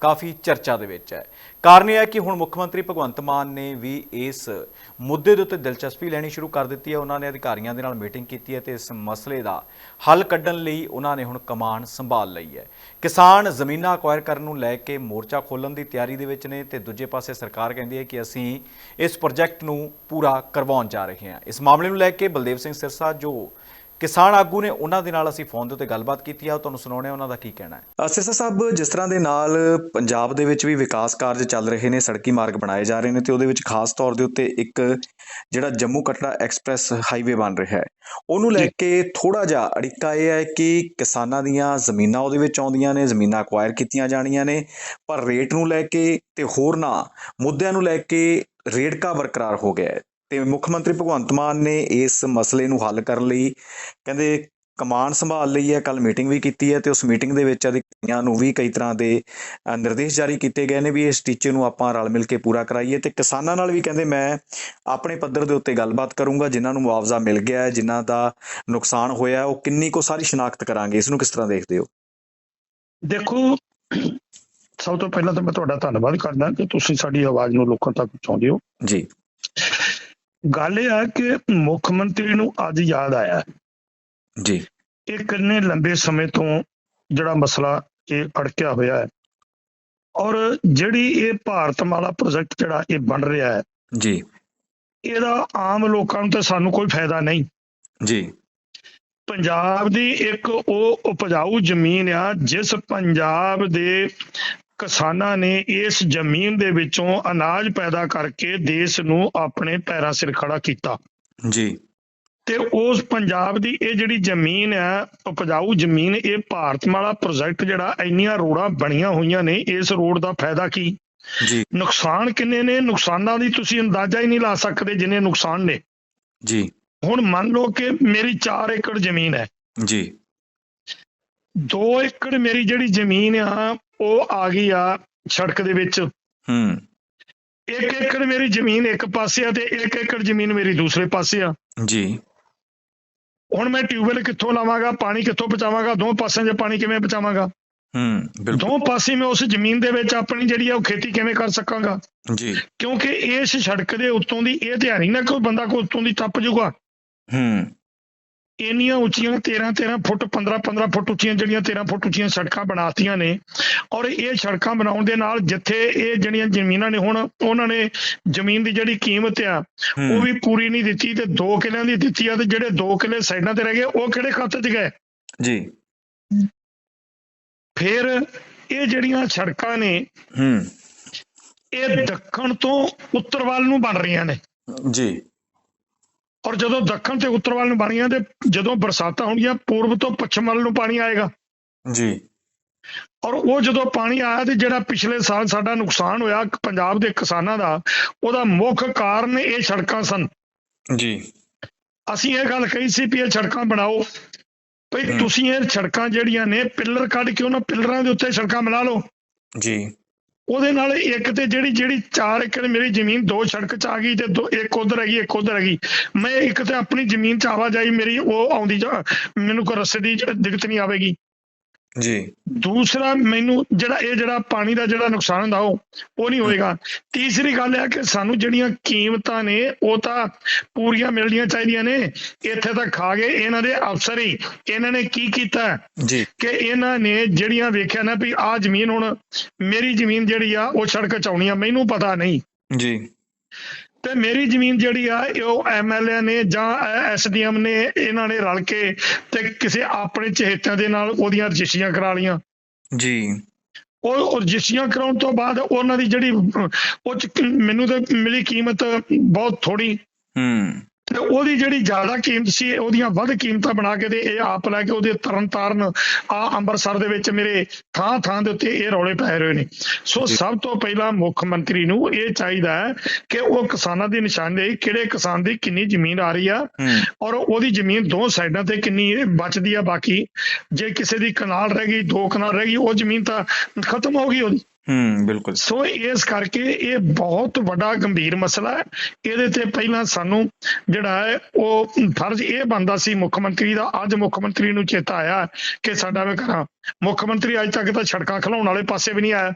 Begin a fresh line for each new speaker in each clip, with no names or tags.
ਕਾਫੀ ਚਰਚਾ ਦੇ ਵਿੱਚ ਹੈ। ਕਾਰਨ ਇਹ ਹੈ ਕਿ ਹੁਣ ਮੁੱਖ ਮੰਤਰੀ ਭਗਵੰਤ ਮਾਨ ਨੇ ਵੀ ਇਸ ਮੁੱਦੇ ਦੇ ਉੱਤੇ ਦਿਲਚਸਪੀ ਲੈਣੀ ਸ਼ੁਰੂ ਕਰ ਦਿੱਤੀ ਹੈ। ਉਹਨਾਂ ਨੇ ਅਧਿਕਾਰੀਆਂ ਦੇ ਨਾਲ ਮੀਟਿੰਗ ਕੀਤੀ ਹੈ ਤੇ ਇਸ ਮਸਲੇ ਦਾ ਹੱਲ ਕੱਢਣ ਲਈ ਉਹਨਾਂ ਨੇ ਹੁਣ ਕਮਾਨ ਸੰਭਾਲ ਲਈ ਹੈ। ਕਿਸਾਨ ਜ਼ਮੀਨਾਂ ਅਕਵਾਇਰ ਕਰਨ ਨੂੰ ਲੈ ਕੇ ਮੋਰਚਾ ਖੋਲਣ ਦੀ ਤਿਆਰੀ ਦੇ ਵਿੱਚ ਨੇ ਤੇ ਦੂਜੇ ਪਾਸੇ ਸਰਕਾਰ ਕਹਿੰਦੀ ਹੈ ਕਿ ਅਸੀਂ ਇਸ ਪ੍ਰੋਜੈਕਟ ਨੂੰ ਪੂਰਾ ਕਰਵਾਉਣ ਜਾ ਰਹੇ ਹਾਂ। ਇਸ ਮਾਮਲੇ ਨੂੰ ਲੈ ਕੇ ਬਲਦੇਵ ਸਿੰਘ ਸਿਰਸਾ, ਜੋ ਕਿਸਾਨ ਆਗੂ ਨੇ ਉਹਨਾਂ ਦੇ ਨਾਲ ਅਸੀਂ ਫੋਨ ਦੇ ਉੱਤੇ ਗੱਲਬਾਤ ਕੀਤੀ ਆ ਤੁਹਾਨੂੰ ਸੁਣਾਉਣੇ ਉਹਨਾਂ ਦਾ ਕੀ ਕਹਿਣਾ ਹੈ?
ਸਿਸਾ ਸਾਹਿਬ ਜਿਸ ਤਰ੍ਹਾਂ ਦੇ ਨਾਲ ਪੰਜਾਬ ਦੇ ਵਿੱਚ ਵੀ ਵਿਕਾਸ ਕਾਰਜ ਚੱਲ ਰਹੇ ਨੇ ਸੜਕੀ ਮਾਰਗ ਬਣਾਏ ਜਾ ਰਹੇ ਨੇ ਤੇ ਉਹਦੇ ਵਿੱਚ ਖਾਸ ਤੌਰ ਦੇ ਉੱਤੇ ਇੱਕ ਜਿਹੜਾ ਜੰਮੂ ਕਟੜਾ ਐਕਸਪ੍ਰੈਸ ਹਾਈਵੇ ਬਣ ਰਿਹਾ ਹੈ ਉਹਨੂੰ ਲੈ ਕੇ ਥੋੜਾ ਜਿਹਾ ਅੜਿੱਕਾ ਇਹ ਹੈ ਕਿ ਕਿਸਾਨਾਂ ਦੀਆਂ ਜ਼ਮੀਨਾਂ ਉਹਦੇ ਵਿੱਚ ਆਉਂਦੀਆਂ ਨੇ ਜ਼ਮੀਨਾਂ ਅਕਵਾਇਰ ਕੀਤੀਆਂ ਜਾਣੀਆਂ ਨੇ ਪਰ ਰੇਟ ਨੂੰ ਲੈ ਕੇ ਤੇ ਹੋਰਨਾਂ ਮੁੱਦਿਆਂ ਨੂੰ ਲੈ ਕੇ ਰੇੜਕਾ ਬਰਕਰਾਰ ਹੋ ਗਿਆ ਹੈ। ਤੇ ਮੁੱਖ ਮੰਤਰੀ ਭਗਵੰਤ ਮਾਨ ਨੇ ਇਸ ਮਸਲੇ ਨੂੰ ਹੱਲ ਕਰਨ ਲਈ ਕਹਿੰਦੇ ਕਮਾਨ ਸੰਭਾਲ ਲਈ ਹੈ ਕੱਲ ਮੀਟਿੰਗ ਵੀ ਕੀਤੀ ਹੈ ਤੇ ਉਸ ਮੀਟਿੰਗ ਦੇ ਵਿੱਚ ਅਧਿਕਾਰੀਆਂ ਨੂੰ ਵੀ ਕਈ ਤਰ੍ਹਾਂ ਦੇ ਨਿਰਦੇਸ਼ ਜਾਰੀ ਕੀਤੇ ਗਏ ਨੇ ਵੀ ਇਸ ਟੀਚੇ ਨੂੰ ਆਪਾਂ ਰਲ ਮਿਲ ਕੇ ਪੂਰਾ ਕਰਾਈਏ ਤੇ ਕਿਸਾਨਾਂ ਨਾਲ ਵੀ ਕਹਿੰਦੇ ਮੈਂ ਆਪਣੇ ਪੱਧਰ ਦੇ ਉੱਤੇ ਗੱਲਬਾਤ ਕਰੂੰਗਾ ਜਿਨ੍ਹਾਂ ਨੂੰ ਮੁਆਵਜ਼ਾ ਮਿਲ ਗਿਆ ਹੈ ਜਿਨ੍ਹਾਂ ਦਾ ਨੁਕਸਾਨ ਹੋਇਆ ਉਹ ਕਿੰਨੀ ਕੋ ਸਾਰੀ ਸ਼ਨਾਖਤ ਕਰਾਂਗੇ ਇਸ ਨੂੰ ਕਿਸ ਤਰ੍ਹਾਂ ਦੇਖਦੇ ਹੋ?
ਦੇਖੋ ਸਭ ਤੋਂ ਪਹਿਲਾਂ ਤਾਂ ਮੈਂ ਤੁਹਾਡਾ ਧੰਨਵਾਦ ਕਰਦਾ ਕਿ ਤੁਸੀਂ ਸਾਡੀ ਆਵਾਜ਼ ਨੂੰ ਲੋਕਾਂ ਤੱਕ ਪਹੁੰਚਾਉਂਦੇ ਹੋ।
ਜੀ।
ਗੱਲ ਇਹ ਹੈ ਕਿ ਮੁੱਖ ਮੰਤਰੀ ਨੂੰ ਅੱਜ ਯਾਦ ਆਇਆ।
ਜੀ।
ਇਹ ਕਿੰਨੇ ਲੰਬੇ ਸਮੇਂ ਤੋਂ ਜਿਹੜਾ ਮਸਲਾ ਇਹ ਅੜਕਿਆ ਹੋਇਆ ਹੈ। ਔਰ ਜਿਹੜੀ ਇਹ ਭਾਰਤਮਾਲਾ ਪ੍ਰੋਜੈਕਟ ਜਿਹੜਾ ਇਹ ਬਣ ਰਿਹਾ ਹੈ
ਜੀ।
ਇਹਦਾ ਆਮ ਲੋਕਾਂ ਨੂੰ ਤਾਂ ਸਾਨੂੰ ਕੋਈ ਫਾਇਦਾ ਨਹੀਂ।
ਜੀ।
ਪੰਜਾਬ ਦੀ ਇੱਕ ਉਹ ਉਪਜਾਊ ਜ਼ਮੀਨ ਆ ਜਿਸ ਪੰਜਾਬ ਦੇ ਕਿਸਾਨਾਂ ਨੇ ਇਸ ਜ਼ਮੀਨ ਦੇ ਵਿੱਚੋਂ ਅਨਾਜ ਪੈਦਾ ਕਰਕੇ ਦੇਸ਼ ਨੂੰ ਆਪਣੇ ਪੈਰਾਂ ਸਿਰ ਖੜਾ ਕੀਤਾ।
ਜੀ।
ਤੇ ਉਸ ਪੰਜਾਬ ਦੀ ਇਹ ਜਿਹੜੀ ਜ਼ਮੀਨ ਹੈ ਉਪਜਾਊ ਜ਼ਮੀਨ ਇਹ ਭਾਰਤਮਾਲਾ ਪ੍ਰੋਜੈਕਟ ਜਿਹੜਾ ਇੰਨੀਆਂ ਰੋਡਾਂ ਬਣੀਆਂ ਹੋਈਆਂ ਨੇ ਇਸ ਰੋਡ ਦਾ ਫਾਇਦਾ ਕੀ?
ਜੀ।
ਨੁਕਸਾਨ ਕਿੰਨੇ ਨੇ? ਨੁਕਸਾਨਾਂ ਦੀ ਤੁਸੀਂ ਅੰਦਾਜ਼ਾ ਹੀ ਨਹੀਂ ਲਾ ਸਕਦੇ ਜਿੰਨੇ ਨੁਕਸਾਨ ਨੇ।
ਜੀ।
ਹੁਣ ਮੰਨ ਲਓ ਕਿ ਮੇਰੀ 4 ਏਕੜ ਜ਼ਮੀਨ ਹੈ।
ਜੀ।
2 ਏਕੜ ਮੇਰੀ ਜਿਹੜੀ ਜ਼ਮੀਨ ਆ ਉਹ ਆ ਗਈ ਆ ਸੜਕ ਦੇ ਵਿੱਚ।
ਹੂੰ।
1 ਏਕੜ ਮੇਰੀ ਜ਼ਮੀਨ ਇੱਕ ਪਾਸੇ ਆ ਤੇ 1 ਏਕੜ ਜ਼ਮੀਨ ਮੇਰੀ ਦੂਸਰੇ ਪਾਸੇ ਆ।
ਜੀ।
ਹੁਣ ਮੈਂ ਟਿਊਬਵੈਲ ਕਿੱਥੋਂ ਲਾਵਾਂਗਾ ਪਾਣੀ ਕਿੱਥੋਂ ਬਚਾਵਾਂਗਾ ਦੋ ਪਾਸਿਆਂ 'ਚ ਪਾਣੀ ਕਿਵੇਂ ਬਚਾਵਾਂਗਾ
ਹੂੰ ਬਿਲਕੁਲ।
ਦੋ ਪਾਸੇ ਮੈਂ ਉਸ ਜ਼ਮੀਨ ਦੇ ਵਿੱਚ ਆਪਣੀ ਜਿਹੜੀ ਆ ਉਹ ਖੇਤੀ ਕਿਵੇਂ ਕਰ ਸਕਾਂਗਾ?
ਜੀ।
ਕਿਉਂਕਿ ਇਸ ਸੜਕ ਦੇ ਉੱਤੋਂ ਦੀ ਇਹ ਹੀ ਨਾ ਕੋਈ ਬੰਦਾ ਕੋ ਉੱਤੋਂ ਦੀ ਟੱਪ ਜਾਊਗਾ
ਹੂੰ।
ਇੰਨੀਆਂ ਉੱਚੀਆਂ 13 13 ਫੁੱਟ 15 15 ਫੁੱਟ ਉੱਚੀਆਂ ਜਿਹੜੀਆਂ 13 ਫੁੱਟ ਉੱਚੀਆਂ ਸੜਕਾਂ ਬਣਾਤੀਆਂ ਨੇ ਔਰ ਇਹ ਸੜਕਾਂ ਬਣਾਉਣ ਦੇ ਨਾਲ ਜਿੱਥੇ ਇਹ ਜਿਹੜੀਆਂ ਜ਼ਮੀਨਾਂ ਨੇ ਹੁਣ ਉਹਨਾਂ ਨੇ ਜ਼ਮੀਨ ਦੀ ਜਿਹੜੀ ਕੀਮਤ ਆ ਉਹ ਵੀ ਪੂਰੀ ਨਹੀਂ ਦਿੱਤੀ ਤੇ 2 ਕਿੱਲਿਆਂ ਦੀ ਦਿੱਤੀ ਆ ਤੇ ਜਿਹੜੇ 2 ਕਿੱਲੇ ਸਾਈਡਾਂ ਤੇ ਰਹਿ ਗਏ ਉਹ ਕਿਹੜੇ ਖਾਤੇ 'ਚ ਗਏ?
ਜੀ।
ਫਿਰ ਇਹ ਜਿਹੜੀਆਂ ਸੜਕਾਂ ਨੇ
ਹੂੰ।
ਇਹ ਦੱਖਣ ਤੋਂ ਉੱਤਰ ਵੱਲ ਨੂੰ ਬਣ ਰਹੀਆਂ ਨੇ।
ਜੀ।
ਔਰ ਜਦੋਂ ਦੱਖਣ ਤੇ ਉੱਤਰ ਵੱਲ ਨੂੰ ਬਣੀਆਂ ਤੇ ਜਦੋਂ ਬਰਸਾਤਾਂ ਹੋਣਗੀਆਂ ਪੂਰਬ ਤੋਂ ਪੱਛਮ ਵੱਲ ਨੂੰ ਪਾਣੀ ਆਏਗਾ।
ਜੀ।
ਔਰ ਉਹ ਜਦੋਂ ਪਾਣੀ ਆਇਆ ਤੇ ਜਿਹੜਾ ਪਿਛਲੇ ਸਾਲ ਸਾਡਾ ਨੁਕਸਾਨ ਹੋਇਆ ਪੰਜਾਬ ਦੇ ਕਿਸਾਨਾਂ ਦਾ ਉਹਦਾ ਮੁੱਖ ਕਾਰਨ ਇਹ ਸੜਕਾਂ ਸਨ।
ਜੀ।
ਅਸੀਂ ਇਹ ਗੱਲ ਕਹੀ ਸੀ ਵੀ ਇਹ ਸੜਕਾਂ ਬਣਾਓ। ਭਈ। ਤੁਸੀਂ ਇਹ ਸੜਕਾਂ ਜਿਹੜੀਆਂ ਨੇ ਪਿੱਲਰ ਕੱਢ ਕੇ ਉਹਨਾਂ ਪਿੱਲਰਾਂ ਦੇ ਉੱਤੇ ਸੜਕਾਂ ਬਣਾ ਲਓ।
ਜੀ।
ਉਹਦੇ ਨਾਲ ਇੱਕ ਤੇ ਜਿਹੜੀ ਜਿਹੜੀ 4 ਏਕੜ ਮੇਰੀ ਜ਼ਮੀਨ ਦੋ ਸੜਕ ਚ ਆ ਗਈ ਤੇ ਦੋ, ਇੱਕ ਉਧਰ ਹੈਗੀ, ਇੱਕ ਉਧਰ ਹੈਗੀ। ਮੈਂ ਇੱਕ ਤੇ ਆਪਣੀ ਜ਼ਮੀਨ ਚ ਆਵਾਜਾਈ ਮੇਰੀ ਉਹ ਆਉਂਦੀ ਜਾ, ਮੈਨੂੰ ਕੋਈ ਰਸਤੇ ਦੀ ਦਿੱਕਤ ਨਹੀਂ ਆਵੇਗੀ।
ਜੀ।
ਦੂਸਰਾ ਮੈਨੂੰ ਜਿਹੜਾ ਇਹ ਜਿਹੜਾ ਪਾਣੀ ਦਾ ਜਿਹੜਾ ਨੁਕਸਾਨ ਹੁੰਦਾ ਉਹ ਉਹ ਨਹੀਂ ਹੋਏਗਾ। ਤੀਸਰੀ ਗੱਲ ਹੈ ਕਿ ਸਾਨੂੰ ਜਿਹੜੀਆਂ ਕੀਮਤਾਂ ਨੇ ਉਹ ਤਾਂ ਪੂਰੀਆਂ ਮਿਲਣੀਆਂ ਚਾਹੀਦੀਆਂ ਨੇ। ਇੱਥੇ ਤਾਂ ਖਾ ਗਏ ਇਹਨਾਂ ਦੇ ਅਫਸਰ ਹੀ। ਇਹਨਾਂ ਨੇ ਕੀ ਕੀਤਾ?
ਜੀ।
ਕਿ ਇਹਨਾਂ ਨੇ ਜਿਹੜੀਆਂ ਵੇਖਿਆ ਨਾ ਵੀ ਆਹ ਜ਼ਮੀਨ ਹੁਣ ਮੇਰੀ ਜ਼ਮੀਨ ਜਿਹੜੀ ਆ ਉਹ ਸੜਕ ਚ ਆਉਣੀ ਆ ਮੈਨੂੰ ਪਤਾ ਨਹੀਂ।
ਜੀ।
ਤੇ ਮੇਰੀ ਜ਼ਮੀਨ ਜਿਹੜੀ ਆ ਉਹ ਐਮਐਲਏ ਨੇ ਜਾਂ ਐਸਡੀਐਮ ਨੇ ਇਹਨਾਂ ਨੇ ਰਲ ਕੇ ਤੇ ਕਿਸੇ ਆਪਣੇ ਚਹੇਤਿਆਂ ਦੇ ਨਾਲ ਉਹਦੀਆਂ ਰਜਿਸਟਰੀਆਂ ਕਰਾ ਲੀਆਂ
ਜੀ।
ਉਹ ਰਜਿਸਟਰੀਆਂ ਕਰਾਉਣ ਤੋਂ ਬਾਅਦ ਉਹਨਾਂ ਦੀ ਜਿਹੜੀ ਉਹ ਮੈਨੂੰ ਤਾਂ ਮਿਲੀ ਕੀਮਤ ਬਹੁਤ ਥੋੜੀ
ਹੂੰ।
ਤੇ ਉਹਦੀ ਜਿਹੜੀ ਜ਼ਿਆਦਾ ਕੀਮਤ ਸੀ ਉਹਦੀਆਂ ਵੱਧ ਕੀਮਤਾਂ ਬਣਾ ਕੇ ਤੇ ਇਹ ਆਪ ਲੈ ਕੇ ਉਹਦੇ ਤਰਨ ਤਾਰਨ ਆ ਅੰਮ੍ਰਿਤਸਰ ਦੇ ਵਿੱਚ ਮੇਰੇ ਥਾਂ ਥਾਂ ਦੇ ਉੱਤੇ ਇਹ ਰੌਲੇ ਪੈ ਰਹੇ ਨੇ। ਸੋ। ਸਭ ਤੋਂ ਪਹਿਲਾਂ ਮੁੱਖ ਮੰਤਰੀ ਨੂੰ ਇਹ ਚਾਹੀਦਾ ਹੈ ਕਿ ਉਹ ਕਿਸਾਨਾਂ ਦੀ ਨਿਸ਼ਾਨਦੇਹੀ ਕਿਹੜੇ ਕਿਸਾਨ ਦੀ ਕਿੰਨੀ ਜ਼ਮੀਨ ਆ ਰਹੀ ਆ ਔਰ ਉਹਦੀ ਜ਼ਮੀਨ ਦੋ ਸਾਈਡਾਂ ਤੇ ਕਿੰਨੀ ਬਚਦੀ ਆ ਬਾਕੀ। ਜੇ ਕਿਸੇ ਦੀ ਕਨਾਲ ਰਹਿ ਗਈ ਦੋ ਕਨਾਲ ਰਹਿ ਗਈ ਉਹ ਜ਼ਮੀਨ ਤਾਂ ਖਤਮ ਹੋ ਗਈ ਉਹਦੀ।
ਹੂੰ ਬਿਲਕੁਲ।
ਸੋ ਇਸ ਕਰਕੇ ਇਹ ਬਹੁਤ ਵੱਡਾ ਗੰਭੀਰ ਮਸਲਾ ਹੈ। ਇਹਦੇ ਤੇ ਪਹਿਲਾਂ ਸਾਨੂੰ ਜਿਹੜਾ ਹੈ ਉਹ ਫਰਜ਼ ਇਹ ਬੰਦਾ ਸੀ ਮੁੱਖ ਮੰਤਰੀ ਦਾ ਅੱਜ ਮੁੱਖ ਮੰਤਰੀ ਨੂੰ ਚੇਤਾ ਆਇਆ ਕਿ ਸਾਡਾ ਵੀ ਕਰਾਂ ਮੁੱਖ ਮੰਤਰੀ ਅੱਜ ਤੱਕ ਤਾਂ ਸੜਕਾਂ ਖਲਾਉਣ ਵਾਲੇ ਪਾਸੇ ਵੀ ਨਹੀਂ ਆਇਆ।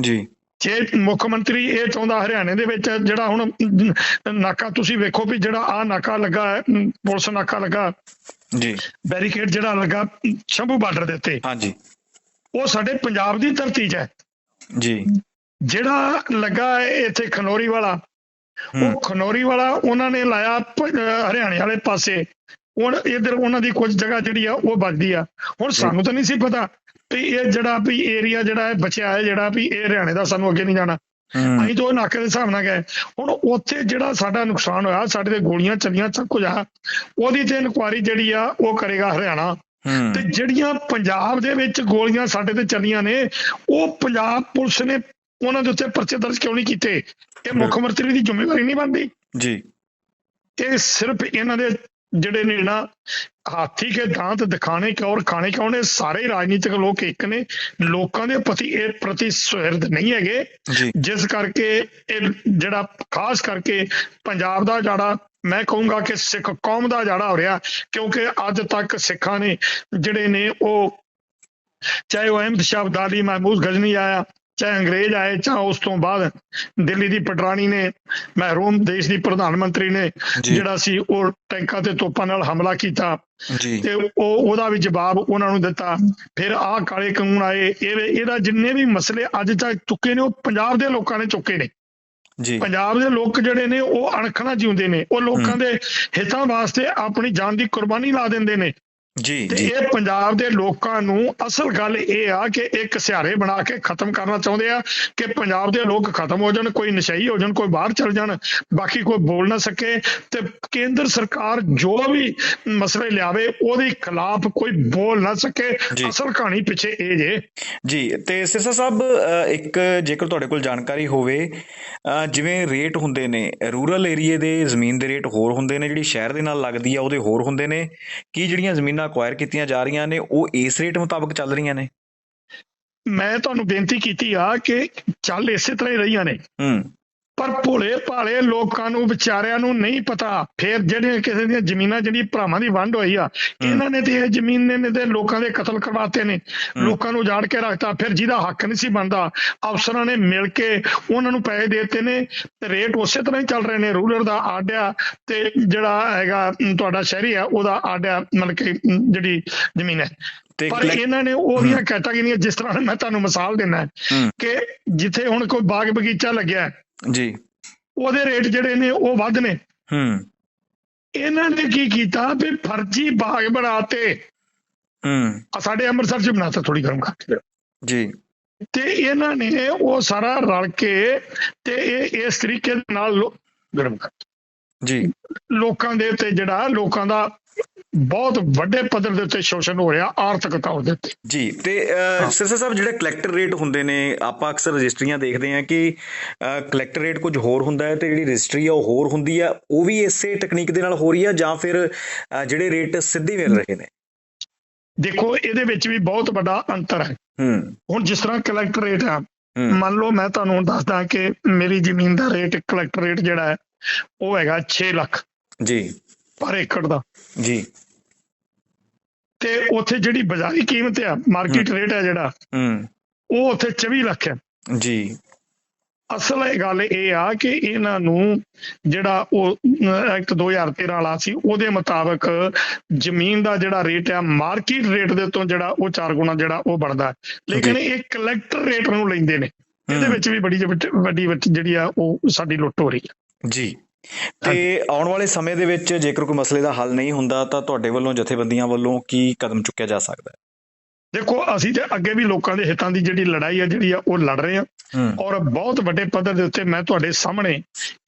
ਜੀ।
ਜੇ ਮੁੱਖ ਮੰਤਰੀ ਇਹ ਚਾਹੁੰਦਾ ਹਰਿਆਣੇ ਦੇ ਵਿੱਚ ਜਿਹੜਾ ਹੁਣ ਨਾਕਾ ਤੁਸੀਂ ਵੇਖੋ ਵੀ ਜਿਹੜਾ ਆ ਨਾਕਾ ਲੱਗਾ ਹੈ ਪੁਲਿਸ ਨਾਕਾ ਲੱਗਾ
ਜੀ।
ਬੈਰੀਕੇਡ ਜਿਹੜਾ ਲੱਗਾ ਸ਼ੰਭੂ ਬਾਰਡਰ ਦੇ ਉੱਤੇ।
ਹਾਂਜੀ।
ਉਹ ਸਾਡੇ ਪੰਜਾਬ ਦੀ ਧਰਤੀ 'ਚ ਹੈ।
ਜੀ।
ਜਿਹੜਾ ਲੱਗਾ ਇੱਥੇ ਖਨੌਰੀ ਵਾਲਾ ਉਹ ਖਨੌਰੀ ਵਾਲਾ ਉਹਨਾਂ ਨੇ ਲਾਇਆ ਹਰਿਆਣੇ ਵਾਲੇ ਪਾਸੇ। ਹੁਣ ਇਧਰ ਉਹਨਾਂ ਦੀ ਕੁਝ ਜਗ੍ਹਾ ਜਿਹੜੀ ਆ ਉਹ ਵੱਜਦੀ ਆ। ਹੁਣ ਸਾਨੂੰ ਤਾਂ ਨਹੀਂ ਸੀ ਪਤਾ ਵੀ ਇਹ ਜਿਹੜਾ ਵੀ ਏਰੀਆ ਜਿਹੜਾ ਹੈ ਬਚਿਆ ਹੈ ਜਿਹੜਾ ਵੀ ਇਹ ਹਰਿਆਣੇ ਦਾ ਸਾਨੂੰ ਅੱਗੇ ਨਹੀਂ ਜਾਣਾ। ਅਸੀਂ ਤਾਂ ਉਹ ਨਾਕੇ ਦੇ ਹਿਸਾਬ ਨਾਲ ਗਏ। ਹੁਣ ਉੱਥੇ ਜਿਹੜਾ ਸਾਡਾ ਨੁਕਸਾਨ ਹੋਇਆ ਸਾਡੇ ਤੇ ਗੋਲੀਆਂ ਚੱਲੀਆਂ ਸਭ ਕੁਝ ਆ ਉਹਦੀ ਤੇ ਇਨਕੁਆਰੀ ਜਿਹੜੀ ਆ ਉਹ ਕਰੇਗਾ ਹਰਿਆਣਾ। ਤੇ ਜਿਹੜੀਆਂ ਪੰਜਾਬ ਦੇ ਵਿੱਚ ਗੋਲੀਆਂ ਸਾਡੇ ਤੇ ਚੱਲੀਆਂ ਨੇ ਉਹ ਪੰਜਾਬ ਪੁਲਿਸ ਨੇ ਉਹਨਾਂ ਦੇ ਉੱਤੇ ਪਰਚੇ ਦਰਜ ਕਿਉਂ ਨਹੀਂ ਕੀਤੇ? ਇਹ ਮੁੱਖ ਮੰਤਰੀ ਦੀ ਜ਼ਿੰਮੇਵਾਰੀ ਨਹੀਂ ਬਣਦੀ।
ਜੀ।
ਇਹ ਸਿਰਫ ਇਹਨਾਂ ਦੇ ਜਿਹੜੇ ਨੇ ਨਾ ਹਾਥੀ ਕੇ ਦਾੰਤ ਦਿਖਾਣੇ ਕਿ ਔਰ ਖਾਣੇ ਕੌਣ ਇਹ ਸਾਰੇ ਰਾਜਨੀਤਿਕ ਲੋਕ ਇੱਕ ਨੇ। ਲੋਕਾਂ ਦੇ ਪ੍ਰਤੀ ਇਹ ਪ੍ਰਤੀ ਸੁਹਿਰਦ ਨਹੀਂ ਹੈਗੇ। ਜਿਸ ਕਰਕੇ ਇਹ ਜਿਹੜਾ ਖਾਸ ਕਰਕੇ ਪੰਜਾਬ ਦਾ ਜਿਹੜਾ ਮੈਂ ਕਹੂੰਗਾ ਕਿ ਸਿੱਖ ਕੌਮ ਦਾ ਜਿਹੜਾ ਹੋ ਰਿਹਾ ਕਿਉਂਕਿ ਅੱਜ ਤੱਕ ਸਿੱਖਾਂ ਨੇ ਜਿਹੜੇ ਨੇ ਉਹ ਚਾਹੇ ਉਹ ਅਹਿਮਦ ਸ਼ਾਹ ਅਬਦਾਲੀ ਮਹਿਮੂਦ ਗਜ਼ਨੀ ਆਇਆ ਚਾਹੇ ਅੰਗਰੇਜ਼ ਆਏ ਚਾਹੇ ਉਸ ਤੋਂ ਬਾਅਦ ਦਿੱਲੀ ਦੀ ਪਟਰਾਣੀ ਨੇ ਮਹਿਰੂਮ ਦੇਸ਼ ਦੀ ਪ੍ਰਧਾਨ ਮੰਤਰੀ ਨੇ। ਜਿਹੜਾ ਸੀ ਉਹ ਟੈਂਕਾਂ ਤੇ ਤੋਪਾਂ ਨਾਲ ਹਮਲਾ ਕੀਤਾ। ਤੇ ਉਹ ਉਹਦਾ ਵੀ ਜਵਾਬ ਉਹਨਾਂ ਨੂੰ ਦਿੱਤਾ। ਫਿਰ ਆਹ ਕਾਲੇ ਕਾਨੂੰਨ ਆਏ ਇਹ ਇਹਦਾ ਜਿੰਨੇ ਵੀ ਮਸਲੇ ਅੱਜ ਤੱਕ ਚੁੱਕੇ ਨੇ ਉਹ ਪੰਜਾਬ ਦੇ ਲੋਕਾਂ ਨੇ ਚੁੱਕੇ ਨੇ। ਪੰਜਾਬ ਦੇ ਲੋਕ ਜਿਹੜੇ ਨੇ ਉਹ ਅਣਖਣਾ ਜਿਉਂਦੇ ਨੇ। ਉਹ ਲੋਕਾਂ। ਦੇ ਹਿੱਤਾਂ ਵਾਸਤੇ ਆਪਣੀ ਜਾਨ ਦੀ ਕੁਰਬਾਨੀ ਲਾ ਦਿੰਦੇ ਨੇ।
ਜੀ
ਤੇ
ਜੀ।
ਇਹ ਪੰਜਾਬ ਦੇ ਲੋਕਾਂ ਨੂੰ ਅਸਲ ਗੱਲ ਇਹ ਆ ਕਿ ਇੱਕ ਸਿਹਾਰੇ ਬਣਾ ਕੇ ਖਤਮ ਕਰਨਾ ਚਾਹੁੰਦੇ ਆ ਕਿ ਪੰਜਾਬ ਦੇ ਲੋਕ ਖਤਮ ਹੋ ਜਾਣ ਕੋਈ ਨਸ਼ਈ ਹੋ ਜਾਣ ਕੋਈ ਬਾਹਰ ਚਲ ਜਾਣ ਬਾਕੀ ਕੋਈ ਬੋਲ ਨਾ ਸਕੇ ਤੇ ਕੇਂਦਰ ਸਰਕਾਰ ਜੋ ਵੀ ਮਸਲੇ ਲਿਆਵੇ ਉਹਦੇ ਖਿਲਾਫ ਕੋਈ ਬੋਲ ਨਾ ਸਕੇ। ਅਸਲ ਕਹਾਣੀ ਪਿੱਛੇ ਇਹ ਜੇ।
ਜੀ ਤੇ ਸਿਰਸਾ ਸਾਹਿਬ ਇੱਕ ਜੇਕਰ ਤੁਹਾਡੇ ਕੋਲ ਜਾਣਕਾਰੀ ਹੋਵੇ ਜਿਵੇਂ ਰੇਟ ਹੁੰਦੇ ਨੇ ਰੂਰਲ ਏਰੀਏ ਦੇ ਜ਼ਮੀਨ ਦੇ ਰੇਟ ਹੋਰ ਹੁੰਦੇ ਨੇ ਜਿਹੜੀ ਸ਼ਹਿਰ ਦੇ ਨਾਲ ਲੱਗਦੀ ਆ ਉਹਦੇ ਹੋਰ ਹੁੰਦੇ ਨੇ। ਕੀ ਜਿਹੜੀਆਂ ਜ਼ਮੀਨਾਂ ਅਕਵਾਇਰ ਕੀਤੀਆਂ ਜਾ ਰਹੀਆਂ ਨੇ ਉਹ ਇਸ ਰੇਟ ਮੁਤਾਬਕ ਚੱਲ ਰਹੀਆਂ ਨੇ।
ਮੈਂ ਤੁਹਾਨੂੰ ਬੇਨਤੀ ਕੀਤੀ ਆ ਕਿ ਚੱਲ ਇਸੇ ਤਰ੍ਹਾਂ ਹੀ ਰਹੀਆਂ ਨੇ।
ਹੂੰ।
ਪਰ ਭੋਲੇ ਭਾਲੇ ਲੋਕਾਂ ਨੂੰ ਵਿਚਾਰਿਆਂ ਨੂੰ ਨਹੀਂ ਪਤਾ। ਫਿਰ ਜਿਹੜੇ ਕਿਸੇ ਦੀਆਂ ਜ਼ਮੀਨਾਂ ਜਿਹੜੀ ਭਰਾਵਾਂ ਦੀ ਵੰਡ ਹੋਈ ਆ ਇਹਨਾਂ ਨੇ ਤੇ ਇਹ ਜ਼ਮੀਨ ਨੇ ਤੇ ਲੋਕਾਂ ਦੇ ਕਤਲ ਕਰਵਾਤੇ ਨੇ। ਲੋਕਾਂ ਨੂੰ ਉਜਾੜ ਕੇ ਰੱਖਤਾ। ਫਿਰ ਜਿਹਦਾ ਹੱਕ ਨਹੀਂ ਸੀ ਬਣਦਾ ਅਫਸਰਾਂ ਨੇ ਮਿਲ ਕੇ ਉਹਨਾਂ ਨੂੰ ਪੈਸੇ ਦੇ ਦਿੱਤੇ ਨੇ। ਤੇ ਰੇਟ ਉਸੇ ਤਰ੍ਹਾਂ ਹੀ ਚੱਲ ਰਹੇ ਨੇ। ਰੂਰਲ ਦਾ ਆਡਿਆ ਤੇ ਜਿਹੜਾ ਹੈਗਾ ਤੁਹਾਡਾ ਸ਼ਹਿਰੀ ਆ ਉਹਦਾ ਆਡਿਆ ਮਤਲਬ ਕਿ ਜਿਹੜੀ ਜ਼ਮੀਨ ਹੈ। ਪਰ ਇਹਨਾਂ ਨੇ ਉਹਦੀਆਂ ਕੈਟਾਗਰੀਆਂ ਜਿਸ ਤਰ੍ਹਾਂ ਮੈਂ ਤੁਹਾਨੂੰ ਮਿਸਾਲ ਦਿੰਦਾ ਕਿ ਜਿੱਥੇ ਹੁਣ ਕੋਈ ਬਾਗ ਬਗੀਚਾ ਲੱਗਿਆ ਹੈ,
ਜੀ।
ਉਹਦੇ ਰੇਟ ਜਿਹੜੇ ਨੇ ਉਹ ਵੱਧ ਨੇ।
ਹੂੰ।
ਇਹਨਾਂ ਨੇ ਕੀ ਕੀਤਾ ਵੀ ਫਰਜ਼ੀ ਬਾਗ ਬਣਾਤੇ।
ਹੂੰ।
ਆ ਸਾਡੇ ਅੰਮ੍ਰਿਤਸਰ ਚ ਬਣਾਤਾ ਥੋੜੀ ਗਰਮ ਕਰਕੇ
ਜੀ।
ਤੇ ਇਹਨਾਂ ਨੇ ਉਹ ਸਾਰਾ ਰਲ ਕੇ ਤੇ ਇਹ ਇਸ ਤਰੀਕੇ ਨਾਲ ਗਰਮ ਕਰ
ਜੀ।
ਲੋਕਾਂ ਦੇ ਉੱਤੇ ਜਿਹੜਾ ਲੋਕਾਂ ਦਾ ਬਹੁਤ ਵੱਡੇ ਪੱਧਰ ਦੇ ਉੱਤੇ ਸ਼ੋਸ਼ਣ ਹੋ ਰਿਹਾ ਆਰਥਿਕ ਤੌਰ ਦੇ ਉੱਤੇ।
ਜੀ ਤੇ ਸਿਰਸਾ ਸਾਹਿਬ ਜਿਹੜੇ ਕਲੈਕਟਰ ਰੇਟ ਹੁੰਦੇ ਨੇ ਆਪਾਂ ਅਕਸਰ ਰਜਿਸਟਰੀਆਂ ਦੇਖਦੇ ਹਾਂ ਕਿ ਕਲੈਕਟਰ ਰੇਟ ਕੁਝ ਹੋਰ ਹੁੰਦਾ ਹੈ ਤੇ ਜਿਹੜੀ ਰਜਿਸਟਰੀ ਆ ਉਹ ਹੋਰ ਹੁੰਦੀ ਆ ਉਹ ਵੀ ਇਸੇ ਟੈਕਨੀਕ ਦੇ ਨਾਲ ਹੋ ਰਹੀ ਆ ਜਾਂ ਫਿਰ ਜਿਹੜੇ ਰੇਟ ਸਿੱਧੇ ਮਿਲ ਰਹੇ ਨੇ?
ਦੇਖੋ ਇਹਦੇ ਵਿੱਚ ਵੀ ਬਹੁਤ ਵੱਡਾ ਅੰਤਰ ਹੈ।
ਹੂੰ।
ਹੁਣ ਜਿਸ ਤਰ੍ਹਾਂ ਕਲੈਕਟਰ ਰੇਟ ਆ ਮੰਨ ਲਓ ਮੈਂ ਤੁਹਾਨੂੰ ਦੱਸਦਾ ਕਿ ਮੇਰੀ ਜ਼ਮੀਨ ਦਾ ਰੇਟ ਕਲੈਕਟਰ ਰੇਟ ਜਿਹੜਾ ਹੈ ਉਹ ਹੈਗਾ 6 ਲੱਖ।
ਜੀ।
ਪਰ ਏਕੜ ਦਾ।
ਜੀ।
ਤੇ ਉੱਥੇ ਜਿਹੜੀ ਬਾਜ਼ਾਰੀ ਕੀਮਤ ਆ ਮਾਰਕੀਟ ਰੇਟ ਹੈ ਜਿਹੜਾ
ਹੂੰ।
ਉਹ ਉੱਥੇ 24 ਲੱਖ ਹੈ
ਜੀ।
ਅਸਲ ਗੱਲ ਇਹ ਆ ਕਿ ਇਹਨਾਂ ਨੂੰ ਜਿਹੜਾ ਉਹ ਐਕਟ 2013 ਵਾਲਾ ਸੀ ਉਹਦੇ ਮੁਤਾਬਕ ਜ਼ਮੀਨ ਦਾ ਜਿਹੜਾ ਰੇਟ ਆ ਮਾਰਕੀਟ ਰੇਟ ਦੇ ਤੋਂ ਜਿਹੜਾ ਉਹ ਚਾਰ ਗੁਣਾ ਜਿਹੜਾ ਉਹ ਬਣਦਾ। ਹੈ। ਲੇਕਿਨ। ਇਹ ਕਲੈਕਟਰ ਰੇਟ ਨੂੰ ਲੈਂਦੇ ਨੇ। ਇਹਦੇ। ਵਿੱਚ ਵੀ ਬੜੀ ਵੱਡੀ ਜਿਹੜੀ ਆ ਉਹ ਸਾਡੀ ਲੁੱਟ ਹੋ ਰਹੀ ਹੈ
ਜੀ। ਤੇ ਆਉਣ ਵਾਲੇ ਸਮੇਂ ਦੇ ਵਿੱਚ ਜੇਕਰ ਕੋਈ ਮਸਲੇ ਦਾ ਹੱਲ ਨਹੀਂ ਹੁੰਦਾ ਤਾਂ ਤੁਹਾਡੇ ਵੱਲੋਂ ਜਥੇਬੰਦੀਆਂ ਵੱਲੋਂ ਕੀ ਕਦਮ ਚੁੱਕਿਆ ਜਾ ਸਕਦਾ ਹੈ?
ਦੇਖੋ ਅਸੀਂ ਤੇ ਅੱਗੇ ਵੀ ਲੋਕਾਂ ਦੇ ਹਿੱਤਾਂ ਦੀ ਜਿਹੜੀ ਲੜਾਈ ਆ ਜਿਹੜੀ ਆ ਉਹ ਲੜ ਰਹੇ ਆ। ਔਰ ਬਹੁਤ ਵੱਡੇ ਪੱਧਰ ਦੇ ਉੱਤੇ ਮੈਂ ਤੁਹਾਡੇ ਸਾਹਮਣੇ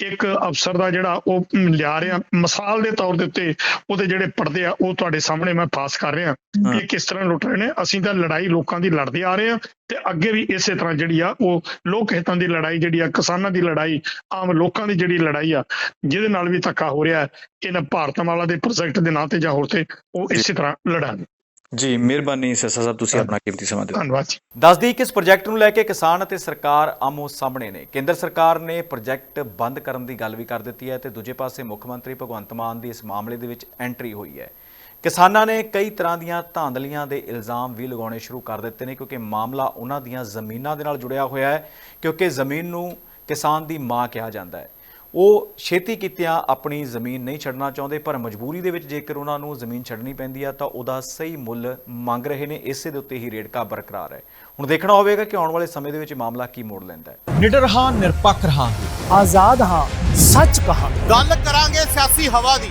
ਇੱਕ ਅਫਸਰ ਦਾ ਜਿਹੜਾ ਉਹ ਲਿਆ ਰਿਹਾ। ਮਿਸਾਲ ਦੇ ਤੌਰ ਦੇ ਉੱਤੇ ਉਹਦੇ ਜਿਹੜੇ ਪਰਦੇ ਆ ਉਹ ਤੁਹਾਡੇ ਸਾਹਮਣੇ ਮੈਂ ਪਾਸ ਕਰ ਰਿਹਾ। ਇਹ ਕਿਸ ਤਰ੍ਹਾਂ ਲੁੱਟ ਰਹੇ ਨੇ? ਅਸੀਂ ਤਾਂ ਲੜਾਈ ਲੋਕਾਂ ਦੀ ਲੜਦੇ ਆ ਰਹੇ ਆ ਤੇ ਅੱਗੇ ਵੀ ਇਸੇ ਤਰ੍ਹਾਂ ਜਿਹੜੀ ਆ ਉਹ ਲੋਕ ਹਿੱਤਾਂ ਦੀ ਲੜਾਈ ਜਿਹੜੀ ਆ ਕਿਸਾਨਾਂ ਦੀ ਲੜਾਈ ਆਮ ਲੋਕਾਂ ਦੀ ਜਿਹੜੀ ਲੜਾਈ ਆ ਜਿਹਦੇ ਨਾਲ ਵੀ ਧੱਕਾ ਹੋ ਰਿਹਾ ਇਹਨਾਂ ਭਾਰਤ ਮਾਲਾ ਦੇ ਪ੍ਰੋਜੈਕਟ ਦੇ ਨਾਂ ਤੇ ਜਾਂ ਹੋਰ ਤੇ ਉਹ ਇਸੇ ਤਰ੍ਹਾਂ ਲੜਾਂਗੇ।
ਜੀ ਮਿਹਰਬਾਨੀ ਸਿਰਸਾ ਸਾਹਿਬ ਤੁਸੀਂ ਆਪਣਾ ਕੀਮਤੀ ਸਮਾਂ ਦਿੱਤਾ
ਧੰਨਵਾਦ ਜੀ।
ਦੱਸਦੀ ਕਿ ਇਸ ਪ੍ਰੋਜੈਕਟ ਨੂੰ ਲੈ ਕੇ ਕਿਸਾਨ ਅਤੇ ਸਰਕਾਰ ਆਮੋ ਸਾਹਮਣੇ ਨੇ। ਕੇਂਦਰ ਸਰਕਾਰ ਨੇ ਪ੍ਰੋਜੈਕਟ ਬੰਦ ਕਰਨ ਦੀ ਗੱਲ ਵੀ ਕਰ ਦਿੱਤੀ ਹੈ ਤੇ ਦੂਜੇ ਪਾਸੇ ਮੁੱਖ ਮੰਤਰੀ ਭਗਵੰਤ ਮਾਨ ਦੀ ਇਸ ਮਾਮਲੇ ਦੇ ਵਿੱਚ ਐਂਟਰੀ ਹੋਈ ਹੈ। ਕਿਸਾਨਾਂ ਨੇ ਕਈ ਤਰ੍ਹਾਂ ਦੀਆਂ ਧਾਂਦਲੀਆਂ ਦੇ ਇਲਜ਼ਾਮ ਵੀ ਲਗਾਉਣੇ ਸ਼ੁਰੂ ਕਰ ਦਿੱਤੇ ਨੇ ਕਿਉਂਕਿ ਮਾਮਲਾ ਉਹਨਾਂ ਦੀਆਂ ਜ਼ਮੀਨਾਂ ਦੇ ਨਾਲ ਜੁੜਿਆ ਹੋਇਆ ਹੈ ਕਿਉਂਕਿ ਜ਼ਮੀਨ ਨੂੰ ਕਿਸਾਨ ਦੀ ਮਾਂ ਕਿਹਾ ਜਾਂਦਾ ਹੈ। ਉਹ ਛੇਤੀ ਕੀਤਿਆਂ ਆਪਣੀ ਜ਼ਮੀਨ ਨਹੀਂ ਛੱਡਣਾ ਚਾਹੁੰਦੇ ਪਰ ਮਜਬੂਰੀ ਦੇ ਵਿੱਚ ਜੇਕਰ ਉਹਨਾਂ ਨੂੰ ਜ਼ਮੀਨ ਛੱਡਣੀ ਪੈਂਦੀ ਆ ਤਾਂ ਉਹਦਾ ਸਹੀ ਮੁੱਲ ਮੰਗ ਰਹੇ ਨੇ ਇਸੇ ਦੇ ਉੱਤੇ ਹੀ ਰੇੜਕਾ ਬਰਕਰਾਰ ਹੈ। ਹੁਣ ਦੇਖਣਾ ਹੋਵੇਗਾ ਕਿ ਆਉਣ ਵਾਲੇ ਸਮੇਂ ਦੇ ਵਿੱਚ ਮਾਮਲਾ ਕੀ ਮੋੜ ਲੈਂਦਾ ਹੈ।
ਨਿਡਰ ਹਾਂ ਨਿਰਪੱਖ ਰਹਾਂਗੇ।
ਆਜ਼ਾਦ ਹਾਂ ਸੱਚ ਕਹਾਂਗੇ।
ਗੱਲ ਕਰਾਂਗੇ ਸਿਆਸੀ ਹਵਾ ਦੀ।